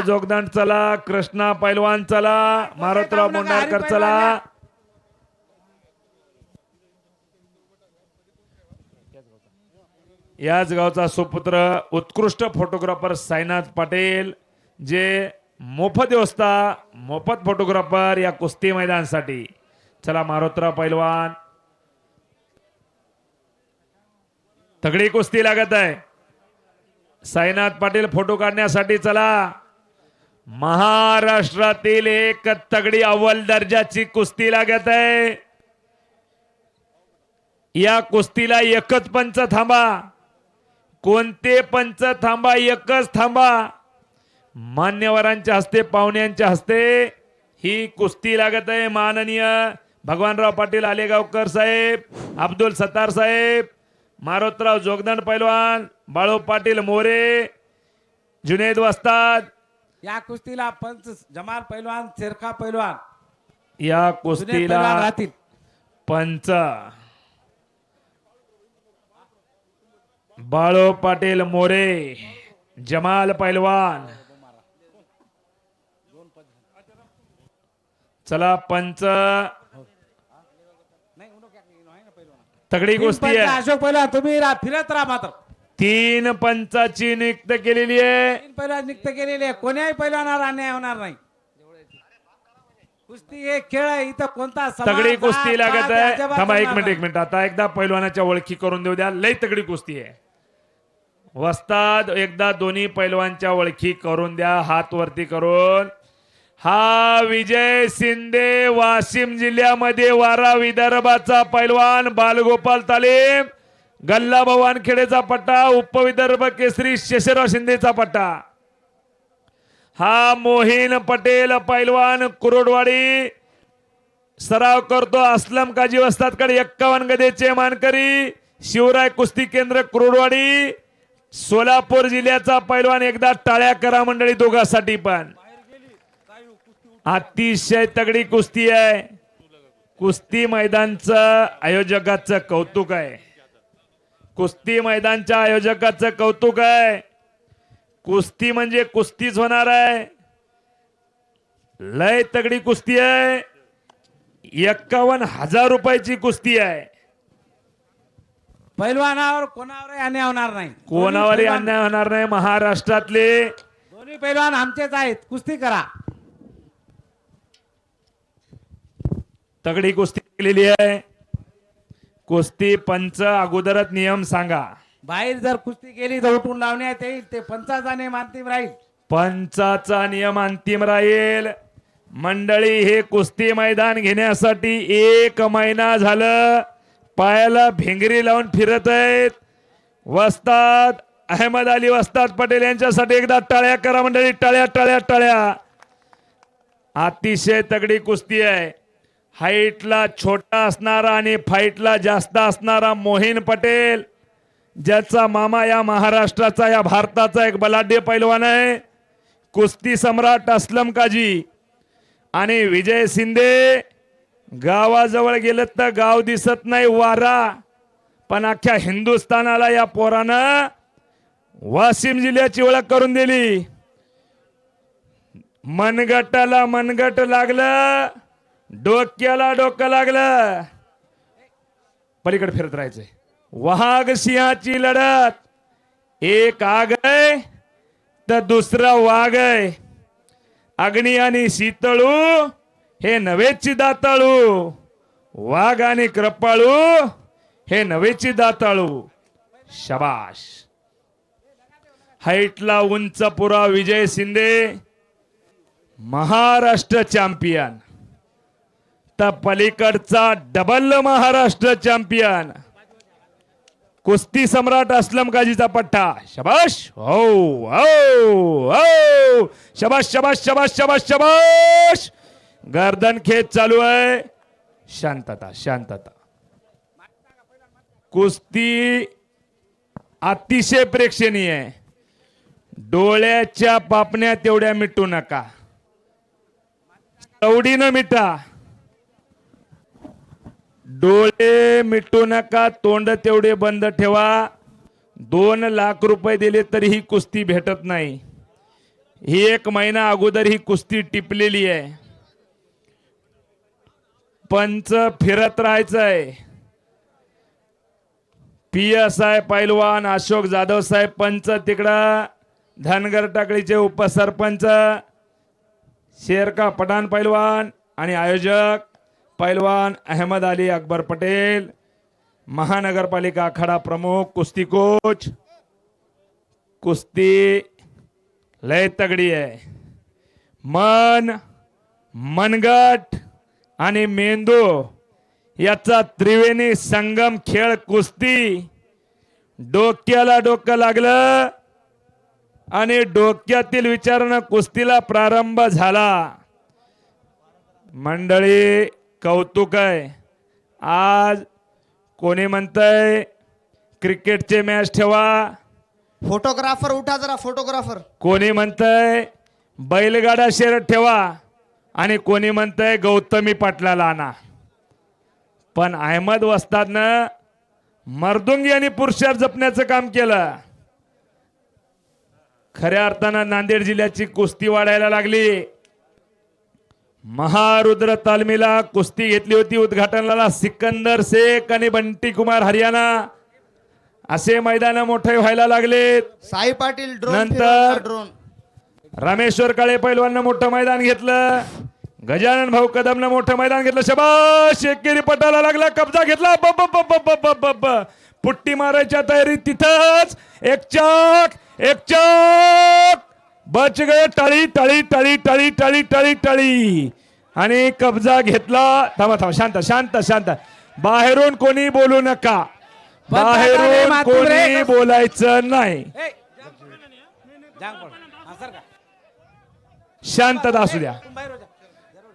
जोगदान चला कृष्णा पैलवान चला मारुतराव बोंडारकर चला. याच गावचा सुपुत्र उत्कृष्ट फोटोग्राफर साईनाथ पाटील जे मोफत व्यवस्था मोफत फोटोग्राफर या कुस्ती मैदानासाठी. चला मारुतराव पैलवान. तगडी कुस्ती लागत आहे. साईनाथ पाटील फोटो काढण्यासाठी चला. महाराष्ट्रातील एक तगडी अव्वल दर्जाची कुस्ती लागत आहे. या कुस्तीला एकच पंच थांबा. कोणते पंच थांबा एकच थांबा. मान्यवरांच्या हस्ते पाहुण्यांच्या हस्ते ही कुस्ती लागत आहे. माननीय भगवानराव पाटील आलेगावकर साहेब अब्दुल सत्तार साहेब मारोतराव जोगदंड पैलवान बाळू पाटील मोरे जुनेद वस्ताद या कुस्तीला पंच जमाल पैलवान शेरखा पैलवान. या जुने कुस्तीला पैलवान राहतील. पंच. बाळो पाटील मोरे जमाल पैलवान. चला पंच. तगडी तीन कुस्ती पंच आहे. अशोक पैलवान तुम्ही रा- फिरत राहा मात्र. तीन पंचाची नियुक्त केलेली आहे. पैलवान नियुक्त केलेले आहे. कोण्याही पैलवानावर अन्याय होणार नाही. कुस्ती एक खेळ आहे. इथं कोणता समाज, तगडी जात, कुस्ती लागत पात आहे. अजिबात थांबा एक होणार मिनिट एक नाही. मिनिट. आता एकदा पैलवानाच्या ओळखी करून देऊ द्या. लई तगडी कुस्ती आहे. वस्ताद एकदा दोन्ही पैलवानच्या ओळखी करून द्या. हात वरती करून. हा विजय शिंदे वाशिम जिल्ह्यामध्ये वारा विदर्भाचा पैलवान बालगोपाल तालीम. गल्ला भवानखेडेचा पट्टा उपविदर्भ केसरी शेषराव शिंदेचा पट्टा. हा मोहिन पटेल पैलवान कुरोडवाडी सराव करतो असलम काजी वस्तातकडे एक्कावन्न गदेचे मानकरी शिवराय कुस्ती केंद्र कुरोडवाडी सोलापूर जिल्ह्याचा पैलवान एकदा टाळ्या करा मंडळी दोघांसाठी पण. अतिशय तगडी कुस्ती आहे. कुस्ती मैदानचं आयोजकाचं कौतुक आहे. कुस्ती मैदानच्या आयोजकाचं कौतुक आहे. कुस्ती म्हणजे कुस्तीच होणार आहे. लय तगडी कुस्ती आहे. एक्कावन्न हजार रुपयाची कुस्ती आहे. पैलवानावर कोणावरही अन्याय होणार नाही. कोणावरही दोन्ही अन्याय होणार नाही महाराष्ट्रातले. पैलवान- दोन्ही पैलवान आमचेच आहेत. कुस्ती करा. तगडी कुस्ती केलेली आहे. कुस्ती पंच अगोदरच नियम सांगा. बाहेर जर कुस्ती केली तर उठून लावण्यात येईल ते पंचाचा नेम अंतिम राहील. पंचाचा नियम अंतिम राहील. मंडळी हे कुस्ती मैदान घेण्यासाठी एक महिना झालं. पायाला भिंगरी लावून फिरत आहेत. वस्ताद अहमद अली वस्ताद पटेल यांच्यासाठी एकदा टाळ्या करा मंडळी टाळ्या टाळ्या टाळ्या. अतिशय तगडी कुस्ती आहे. हाईटला छोटा असणारा आणि फाईटला जास्त असणारा मोहिन पटेल ज्याचा मामा या महाराष्ट्राचा या भारताचा एक बलाढ्य पैलवान आहे. कुस्ती सम्राट असलम काजी आणि विजय शिंदे गावाजवळ गेलं तर गाव दिसत नाही वारा. पण अख्ख्या हिंदुस्थानाला या पोरानं वाशिम जिल्ह्याची ओळख करून दिली. मनगटाला मनगट लागलं. डोक्याला डोकं लागलं. पलीकडे फिरत राहायचंय. वाघ सिंहाची लढत. एक आग आहे तर दुसरा वाघ आहे. अग्नी आणि शीतळू हे नवेची दाताळू. वाघ आणि कृपाळू हे नवेची दाताळू. शबाश. हाईटला उंच पुरा विजय शिंदे. महाराष्ट्र चॅम्पियन. तर पलीकडचा डबल महाराष्ट्र चॅम्पियन कुस्ती सम्राट असलम गाजीचा पट्टा. शबाश! हो, हो हो शबाश शबाश शबाश शबाश शबाश! गर्दन खेच चालू आहे. शांतता शांतता. कुस्ती अतिशय प्रेक्षणीय आहे. डोळ्याच्या पापण्या तेवढ्या मिटू नका. चवडीनं मिटा. डोळे मिटू नका तोंड तेवढे बंद ठेवा. दोन लाख रुपये दिले तरी ही कुस्ती भेटत नाही. ही एक महिना अगोदर ही कुस्ती टिपलेली आहे. पंच फिरत राहायचंय. पी एस आय पैलवान अशोक जाधव साहेब पंच तिकडं. धनगर टाकळीचे उपसरपंच. शेरका पठाण पैलवान आणि आयोजक. पैलवान अहमद अली अकबर पटेल महानगरपालिका आखाडा प्रमुख कुस्ती कोच। कुस्ती लय तगडी आहे। मन मनगट आणि मेंदू याचा त्रिवेणी संगम खेळ कुस्ती डोक्याला डोकं लागलं आणि डोक्यातील विचारानं कुस्तीला प्रारंभ झाला। मंडळी कौतुक आहे आज कोणी म्हणतंय क्रिकेटचे मॅच ठेवा. फोटोग्राफर उठा जरा फोटोग्राफर. कोणी म्हणतंय बैलगाडा शर्यत ठेवा. आणि कोणी म्हणतंय गौतमी पाटलाला आणा. पण अहमद वस्तादनं मर्दुंगी आणि पुरुषार जपण्याचं काम केलं. खऱ्या अर्थानं नांदेड जिल्ह्याची कुस्ती वाढायला लागली. महारुद्र तालमीला कुस्ती घेतली होती उद्घाटनाला सिकंदर शेख आणि बंटी कुमार हरियाणा. असे मैदान मोठे व्हायला लागलेत. साई पाटील ड्रोन नंतर- ड्रोन रामेश्वर काळे पैलवाननं मोठं मैदान घेतलं. गजानन भाऊ कदमनं मोठं मैदान घेतलं. शबाश एकेरी पटाला लागला कब्जा घेतला. ब- ब- ब- ब- ब- ब- ब- ब. पुट्टी मारायच्या तयारीत तिथंच. एक चाक एक चाक बच गए टाळी टाळी टाळी टाळी टाळी टाळी टाळी. आणि कब्जा घेतला. थांबा थांबा शांत शांत शांत. बाहेरून कोणी बोलू नका. बाहेरून. कोणी बोलायचं नाही? शांतता असू द्या.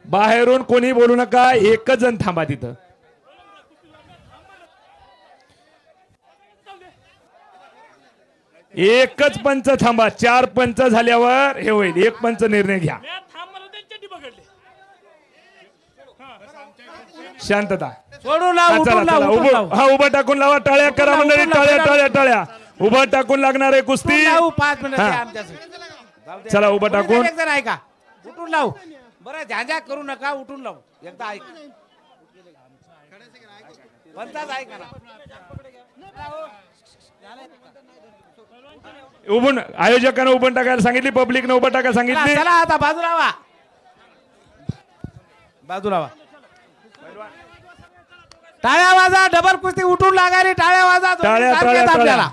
बाहेरून कोणी बोलू नका. एकच जण थांबा तिथं. एकच पंच थांबा. चार पंच झाल्यावर हे होईल. एक पंच निर्णय घ्या. शांतता. लाव हा, उभं हा टाकून लावा. टाळ्या करा मंडळी टाळ्या टाळ्या. टाळ्या उभं टाकून लागणार आहे कुस्ती. हा. चला उभं टाकून. ऐका. उठून लावू. बरं झांझा करू नका उठून लावू. एकदा ऐक. पंचाच ऐका ना. उभून आयोजकांना उभं टाकायला सांगितली पब्लिकनं उभं टाकायला सांगितली. चला आता बाजूला वा बाजूला वा टाळ्या वाजा डबल कुस्ती उठून लागायली टाळ्या वाजा दोन्ही टाळ्या, सारखेच टाळ्या, आपल्याला.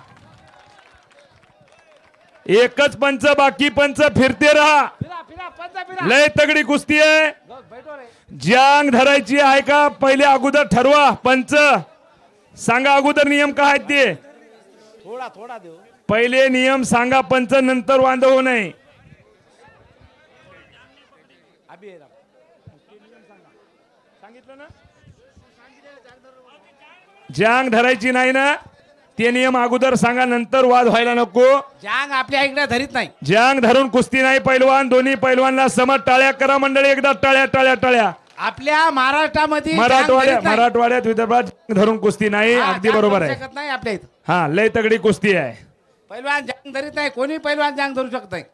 एकच पंच बाकी पंच फिरते राहा. फिरा फिरा पंचा फिरा. लय तगडी कुस्ती आहे. जाऊ, बैठो रे. जांग धरायची आहे का पहिले अगोदर ठरवा पंच. सांगा अगोदर नियम काय आहेत ते. थोडा थोडा देऊ. पहिले नियम सांगा पंच नंतर वांद होऊ नये अभि. जांग धरायची नाही ना? ते नियम अगोदर सांगा नंतर वाद व्हायला नको. जांग आपल्या इकडे धरीत नाही. जांग धरून कुस्ती नाही पैलवान दोन्ही पैलवानला समज टाळ्या करा मंडळी एकदा टाळ्या टाळ्या टाळ्या. आपल्या महाराष्ट्रामध्ये मराठवाड्यात. मराठवाड्यात विदर्भात धरून कुस्ती नाही अगदी बरोबर आहे. नाही आपल्या इथं. हा लय तगडी कुस्ती आहे. पैलवान जांग धरीत नाही कोणी पैलवान जांग धरू शकत नाही.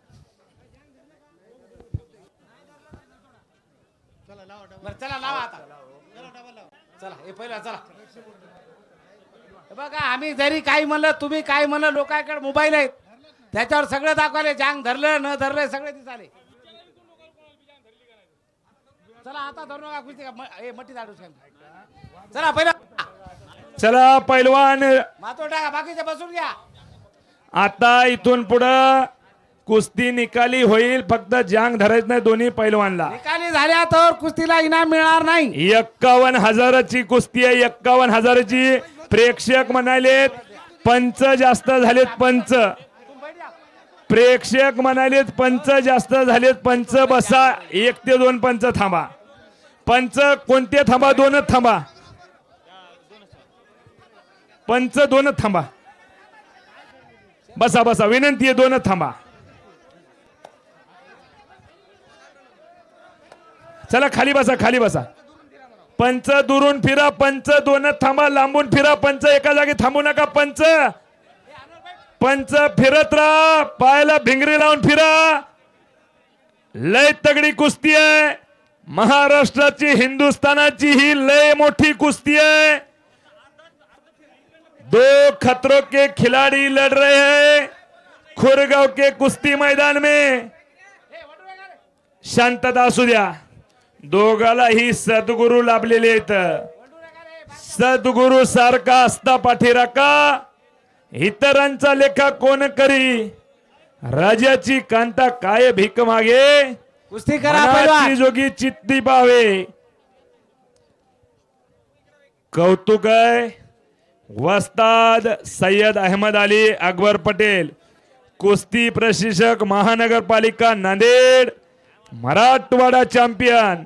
बरं, चला लावा आता. चला हे पहिला चला. हे बघा आम्ही जरी काही म्हणलं तुम्ही काय म्हणलं लोकांकडे मोबाईल आहेत. त्याच्यावर सगळं दाखवले जांग धरलं न धरलं सगळे दिसाले. चला आता धरू नका कुस्ती का म- हे मटी दाडू चला पहिला चला पैलवान. मातो टाका बाकीचे बसून घ्या. आता इथून पुढं कुस्ती निकाली होईल फक्त जांग धरायचं नाही दोन्ही पैलवानला. निकाली झाल्या तर कुस्तीला इनाम मिळणार नाही. एक्कावन्न हजाराची कुस्ती आहे एक्कावन्न हजाराची प्रेक्षक म्हणालेत पंच जास्त झालेत पंच. प्रेक्षक म्हणालेत पंच जास्त झालेत पंच बसा एक ते दोन पंच थांबा. पंच कोणते थांबा दोनच थांबा. पंच दोनच थांबा. बसा बसा विनंती आहे दोनच थांबा. चला खाली बसा खाली बसा. पंच दुरून फिरा पंच दोनच थांबा लांबून फिरा पंच एका जागी थांबू नका पंच. पंच फिरत राहा पायाला भिंगरी लावून फिरा. लय तगडी कुस्ती आहे. महाराष्ट्राची हिंदुस्थानाची ही लय मोठी कुस्ती आहे. दो खतरों के खिलाड़ी लड़ रहे हैं. खुरगाव के कुस्ती मैदान में. शांतता असू द्या. दोघाला ही सद्गुरू लाभलेले आहेत. सद्गुरू सारखा असता पाठीराका इतरांचा लेखा कोण करी? राजाची कांता काय भीक मागे? कुस्ती करा मनाची पैलवान. जोगी चित्ती पावे. कौतुक आहे. वस्ताद सय्यद अहमद अली अकबर पटेल कुस्ती प्रशिक्षक महानगरपालिका नांदेड मराठवाडा चॅम्पियन.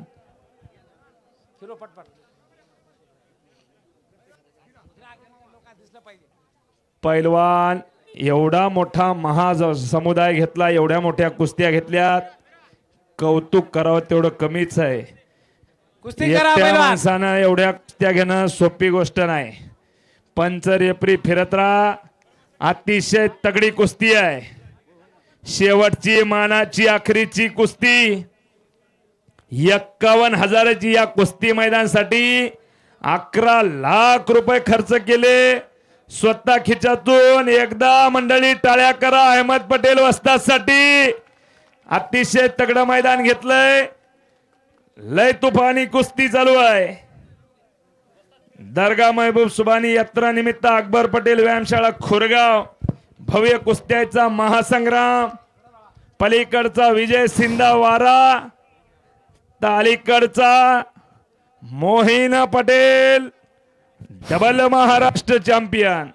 पैलवान एवढा मोठा महा समुदाय घेतला एवढ्या मोठ्या कुस्त्या घेतल्यात. कौतुक करावं तेवढं कमीच आहे. कुस्ती करा एकट्या पैलवान. माणसानं एवढ्या कुस्त्या घेणं सोपी गोष्ट नाही. पंच रेपरी फिरत राहा. अतिशय तगडी कुस्ती आहे. शेवटची मानाची अखेरीची कुस्ती. एक्कावन्न हजाराची या कुस्ती मैदानासाठी अकरा लाख रुपये खर्च केले. स्वतः खिचातून एकदा मंडळी टाळ्या करा. अहमद पटेल वस्तासाठी अतिशय तगडं मैदान घेतलंय. लय तुफानी कुस्ती चालू आहे. दर्गा महबूब सुबानी यात्रा निमित्त अकबर पटेल व्यायामशाळा खुरगाव. भव्य कुस्त्याचा महासंग्राम. पलीकडचा विजय सिंधा वारा. तालीकडचा Mohina Patel. Double Maharashtra champion.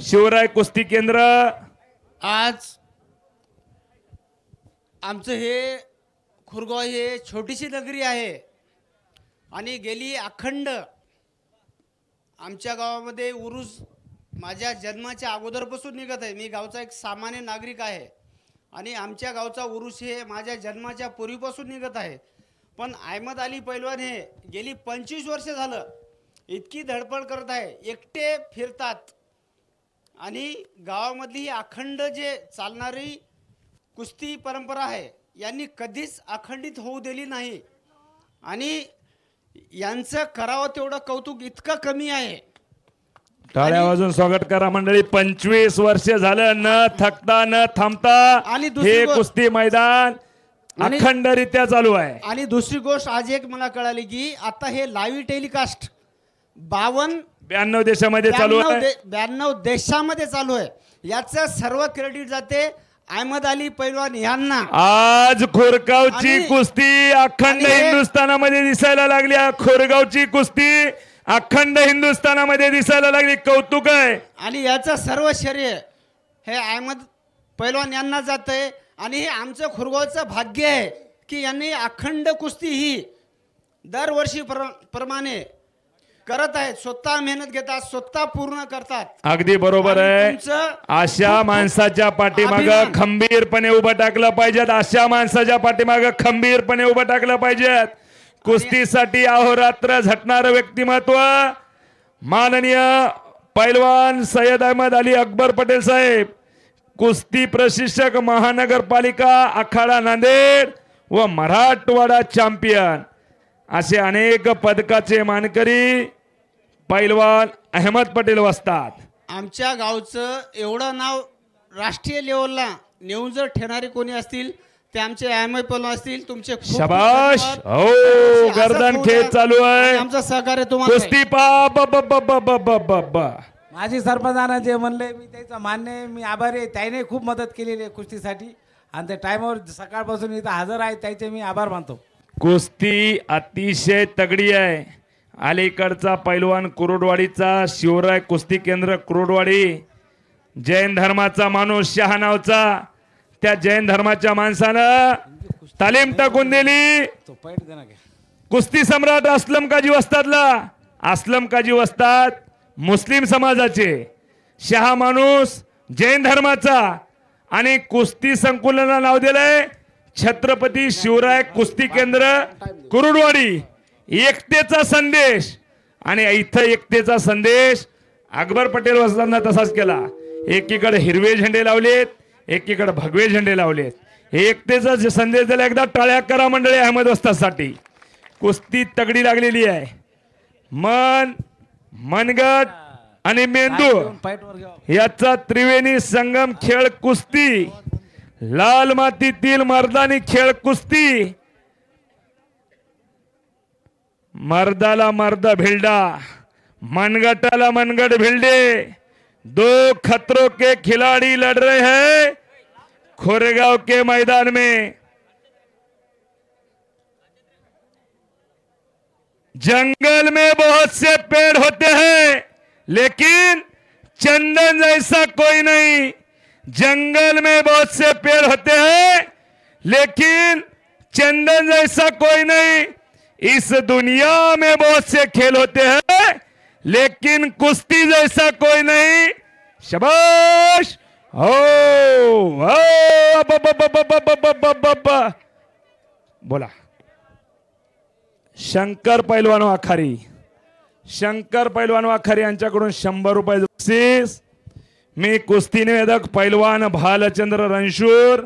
Shivray कुस्ती केंद्र. आज आमचं हे खुरगाव हे छोटीशी नगरी आहे. आणि गेली अखंड आमच्या गावामध्ये उरुस माझ्या जन्माच्या अगोदरपासून निघत आहे. मी गावचा एक सामान्य नागरिक आहे. आणि आमच्या गावचा उरुस हे माझ्या जन्माच्या पूर्वीपासून निघत आहे. पण अहमद अली पैलवान हे गेली पंचवीस वर्ष झालं इतकी धडपड करत आहे. एकटे फिरतात. आणि गावामधली अखंड जे चालणारी कुस्ती परंपरा आहे यांनी कधीच अखंडित होऊ दिली नाही. आणि यांचं करावं तेवढं कौतुक इतकं कमी आहे. टाळ्या वाजून स्वागत करा मंडळी. पंचवीस वर्ष झालं न थकता न थांबता आणि दुसरी हे कुस्ती मैदान आणि- अखंडरित्या चालू आहे. आणि दुसरी गोष्ट आज एक मला कळाली की आता हे लाईव्ह टेलिकास्ट बावन्न ब्याण्णव देशामध्ये चालू ब्याण्णव आहे. दे- ब्याण्णव देशामध्ये चालू आहे. याचं सर्व क्रेडिट जाते अहमद अली पैलवान यांना. आज खोरगावची आणि- कुस्ती अखंड आणि हे- हिंदुस्थानामध्ये दिसायला लागली आ- खोरगावची कुस्ती अखंड हिंदुस्थानामध्ये दिसायला लागली. कौतुक आहे. आणि याचं सर्व श्रेय हे अहमद पैलवान यांना जात आहे आणि हे आमचं खुरगावचं भाग्य आहे की यांनी अखंड कुस्ती ही दरवर्षी प्र प्रमाणे करत आहेत स्वतः मेहनत घेतात स्वतः पूर्ण करतात. अगदी बरोबर आहे. अशा माणसाच्या पाठीमाग. खंबीरपणे उभं टाकलं पाहिजेत. अशा माणसाच्या पाठीमाग खंबीरपणे उभं टाकलं पाहिजेत. कुस्तीसाठी अहोरात्र झटणारं व्यक्तिमत्व माननीय पैलवान सय्यद अहमद अली अकबर पटेल साहेब कुस्ती प्रशिक्षक महानगरपालिका आखाडा नांदेड व मराठवाडा चॅम्पियन. असे अनेक पदकाचे मानकरी पैलवान अहमद पटेल वसतात आमच्या गावचं एवढं नाव राष्ट्रीय लेवलला नेऊन जर ठेवणारे कोणी असतील ते आमचे अहमद पैलवान असतील तुमचे खूप खूप शबाश धन्यवाद. हो असंच गर्दन होऊ खेळ द्या. चालू आहे आमचं सहकार्य तुम्हाला आहे. कुस्ती पा ब ब ब ब ब ब ब ब. माझी सरपंचानं जे म्हणले मी त्याचं मान्य आहे मी आभारी आहे त्याने खूप मदत केलेली आहे कुस्तीसाठी आणि त्या टायमावर सकाळपासून इथं हजर आहे त्याचे मी आभार मानतो कुस्ती अतिशय तगडी आहे. अलीकडचा पैलवान कुरुडवाडीचा शिवराय कुस्ती केंद्र कुरुडवाडी. जैन धर्माचा माणूस शहानावचा त्या जैन धर्माच्या माणसानं तालीम टाकून दिली. कुस्ती सम्राट असलम काजी वस्तातला असलम काजी वस्तात मुस्लिम समाजाचे. शहा माणूस जैन धर्माचा. आणि कुस्ती संकुलनाला नाव दिलंय छत्रपती शिवराय कुस्ती केंद्र कुरुडवाडी. एकतेचा संदेश. आणि इथं एकतेचा संदेश. अकबर पटेल वस्तादनं तसाच केला. एकीकडे हिरवे झेंडे लावलेत एकीकडे भगवे झेंडे लावलेत. एकतेचा जे संदेश दिला एकदा टाळ्या करा मंडळी अहमद वस्तासाठी कुस्ती तगडी लागलेली आहे. मन मनगट आणि मेंदू. याचा त्रिवेणी संगम खेळ कुस्ती. लाल मातीतील मर्दानी खेळ, कुस्ती. मर्दाला मर्द भिल्डा, मनगटाला मनगट भिल्डे. दो खतरों के खिलाड़ी लड़ रहे हैं खोरेगांव के मैदान में. जंगल में बहुत से पेड़ होते हैं, लेकिन चंदन जैसा कोई नहीं. जंगल में बहुत से पेड़ होते हैं लेकिन चंदन जैसा कोई नहीं इस दुनिया में बहुत से खेल होते हैं लेकिन कुश्ती जैसा कोई नहीं शबाश हो बोला शंकर पैलवान आखारी शंकर पैलवान आखारी यांच्याकडून शंभर रुपये बक्षीस मी कुस्ती निवेदक पैलवान भालचंद्र रणशूर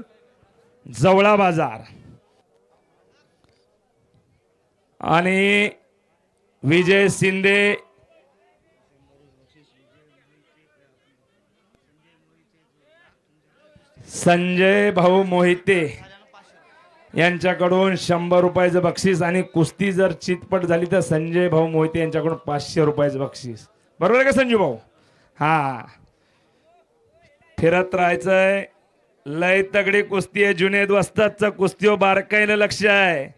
जवळा बाजार. आणि विजय शिंदे. संजय भाऊ मोहिते यांच्याकडून शंभर रुपयाचं बक्षीस आणि कुस्ती जर चितपट झाली तर संजय भाऊ मोहिते यांच्याकडून पाचशे रुपयाचं बक्षीस. बरोबर आहे का संजय भाऊ? हा. फिरत राहायचंय. लय तगडी कुस्ती आहे. जुनेद वस्तादचं कुस्तीवर बारकाईला लक्ष आहे.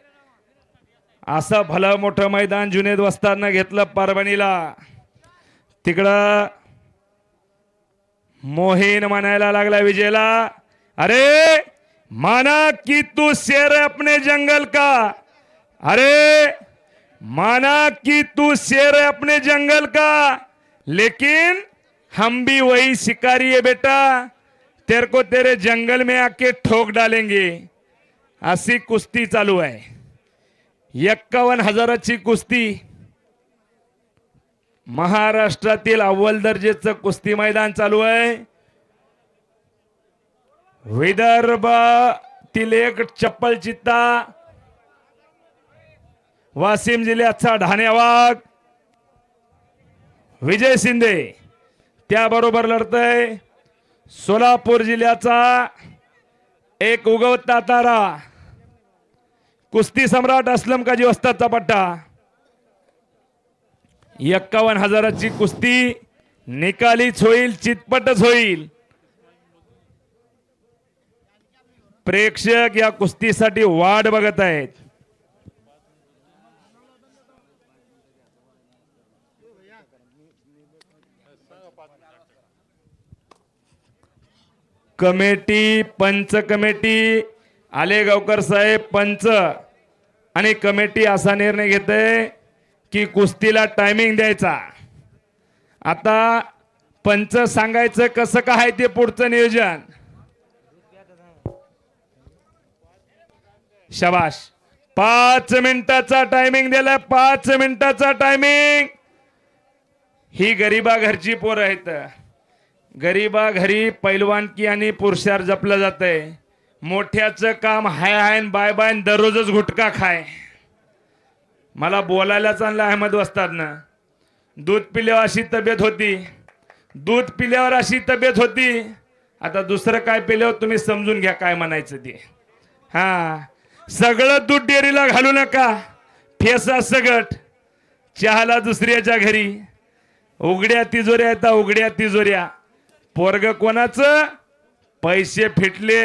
असं भलं मोठं मैदान जुनेद वस्तादनं घेतलं परभणीला. तिकडं मोहीन म्हणायला लागला विजयला अरे माना की तू शेर है अपने जंगल का? अरे माना की तू शेर है अपने जंगल का? लेकिन हम भी वही शिकारी है बेटा। तेरे को तेरे जंगल में आके ठोक डालेंगे। अशी कुस्ती चालू आहे एक्कावन्न हजाराची कुस्ती महाराष्ट्रातील अव्वल दर्जेचं कुस्ती मैदान चालू आहे। विदर्भातील एक चप्पल चित्ता। वाशिम जिल्ह्याचा ढाणेवाग। विजय शिंदे। त्याबरोबर लढतय सोलापूर जिल्ह्याचा एक उगवता तारा कुस्ती सम्राट असलम काजी वस्ताचा पट्टा. एक्कावन्न हजाराची कुस्ती निकालीच होईल चितपटच होईल. प्रेक्षक या कुस्तीसाठी वाट बघत आहेत. कमेटी पंच कमेटी आलेगावकर साहेब पंच. आणि कमेटी असा निर्णय घेते की कुस्तीला टायमिंग द्यायचा. आता पंच सांगायचं कसं काय ते पुढचं नियोजन? शबाश पाच मिनिटाचा टायमिंग दिला पाच मिनिटाचा टायमिंग ही गरीबा घरची पोरं आहेत. गरीबा घरी पैलवानकी आणि पुरुषार जपलं जातंय. मोठ्याचं काम हाय हाय बाय बाय दररोजच गुटखा खाय. मला बोलायला चांगलं अहमद वस्तादनं. दूध पिल्यावर अशी तब्येत होती. दूध पिल्यावर अशी तब्येत होती. आता दुसरं काय पिल्यावर तुम्ही समजून घ्या काय म्हणायचं ते. हा सगळं दूध डेअरीला घालू नका. फेसा सगट. चहाला दुसऱ्याच्या घरी. उघड्या तिजोऱ्या येतात उघड्या तिजोऱ्या. पोरग कोणाचं? पैसे फिटले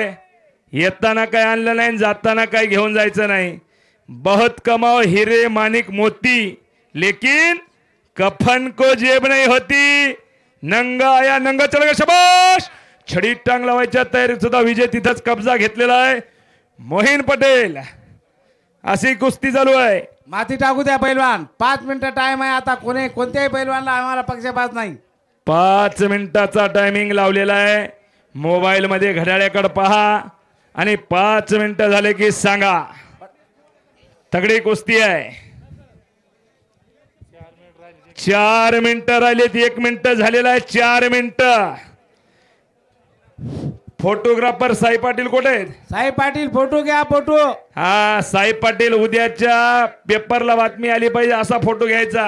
येताना काय आणलं नाही आणि जाताना काय घेऊन जायचं नाही. बहुत कमाव हिरे मानिक मोती लेकिन कफन को जेब नाही होती. नंगा या नंगा चला शबाश! छडी टांग लावायच्या तयारीत सुद्धा विजय तिथंच कब्जा घेतलेला आहे. मोहिन पटेल अशी कुस्ती चालू आहे. माती टाकू द्या पैलवान. पाच मिनिटं टाइम आहे आता. कोणी कोणत्याही पैलवानला आम्हाला पक्षपात नाही. पाच मिनिटाचा टायमिंग लावलेला आहे. मोबाईल मध्ये घड्याळ्याकडे पहा. आणि पाच मिनिटं झाले की सांगा. तगडी कुस्ती आहे. चार मिनिटं राहिलेत. एक मिनिट झालेला आहे. चार मिनिटं. फोटोग्राफर साई पाटील कुठे आहेत? साहेब पाटील फोटो घ्या फोटो हा साई पाटील उद्याच्या पेपरला बातमी आली पाहिजे. असा फोटो घ्यायचा.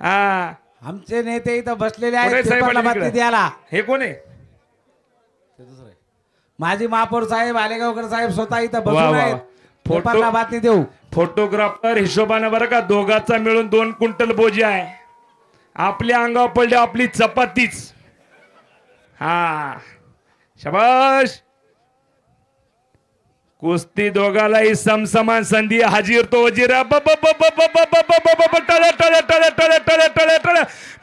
हा. आमचे नेते इथं बसलेले आहेत साहेब पेपरला बातमी इकडे? द्यायला. हे कोण आहे? माजी महापौर साहेब आलेगावकर साहेब स्वतः इथं वा, बसून वा, आहेत. वा. फोटो- पेपरला बातमी देऊ. फोटोग्राफर हिशोबानं बरं का दोघाचा मिळून दोन क्विंटल बोजी आहे. आपल्या अंगावर पडली आपली चपातीच. हा. शबाश कुस्ती दोघालाही समसमान संधी हाजीर तो वजीरा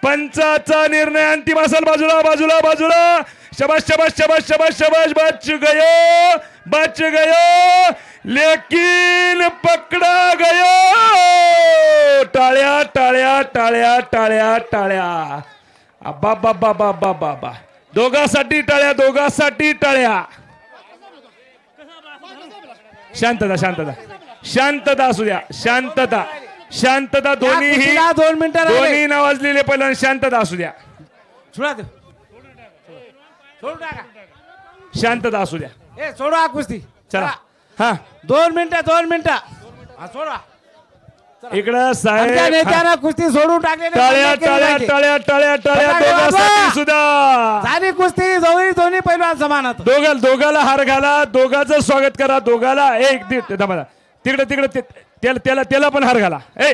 पंचाचा निर्णय अंतिम असेल बाजूला बाजूला बाजूला शबाश शबाश शबाश शबाश शबाश बच गयो बच गयो लेकिन पकडा गयो टाळ्या टाळ्या टाळ्या टाळ्या टाळ्या बाबा बाबा बाबा बाबा दोघासाठी टाळ्या दोघासाठी टाळ्या शांतता शांतता. शांतता असू द्या. शांतता. शांतता या दोन्हीही कुस्तीला दोन मिनिटं राहिले. दोन्ही नावाजलेले पहिल्यांदा शांतता असू द्या. सोडा ते. सोडून टाका. शांतता असू द्या. ए सोडा हा कुस्ती चला. हा. दोन मिनिटं दोन मिनिटं. हा, सोडा. इकडं आमच्या साहेब. नेत्यानं कुस्ती सोडून टाकलेली टाळ्या टाळ्या. टाळ्या टाळ्या टाळ्या बघा, बघा. दोघांसाठी सुद्धा झाली कुस्ती दोन्ही दोन्ही पैलवान समान होत दोघा दोघाला हार घाला दोघाचं स्वागत करा दोघाला एक दि- थांबा. तिकडे तिकडे ते- त्याला त्याला त्याला पण हार घाला ए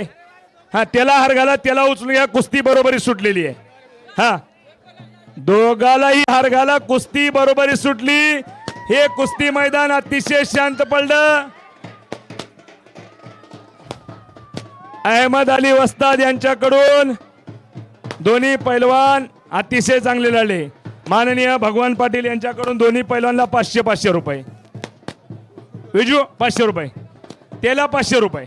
हा त्याला हार घाला त्याला उचलून घ्या कुस्ती बरोबरी सुटलेली आहे हा दोघालाही हार घाला कुस्ती बरोबरी सुटली हे कुस्ती मैदान अतिशय शांत पडलं अहमद अली वस्ताद यांच्याकडून दोन्ही पैलवान अतिशय चांगले लढले. माननीय भगवान पाटील यांच्याकडून दोन्ही पैलवानला पाचशे पाचशे रुपये. विजू पाचशे रुपये. त्याला पाचशे रुपये.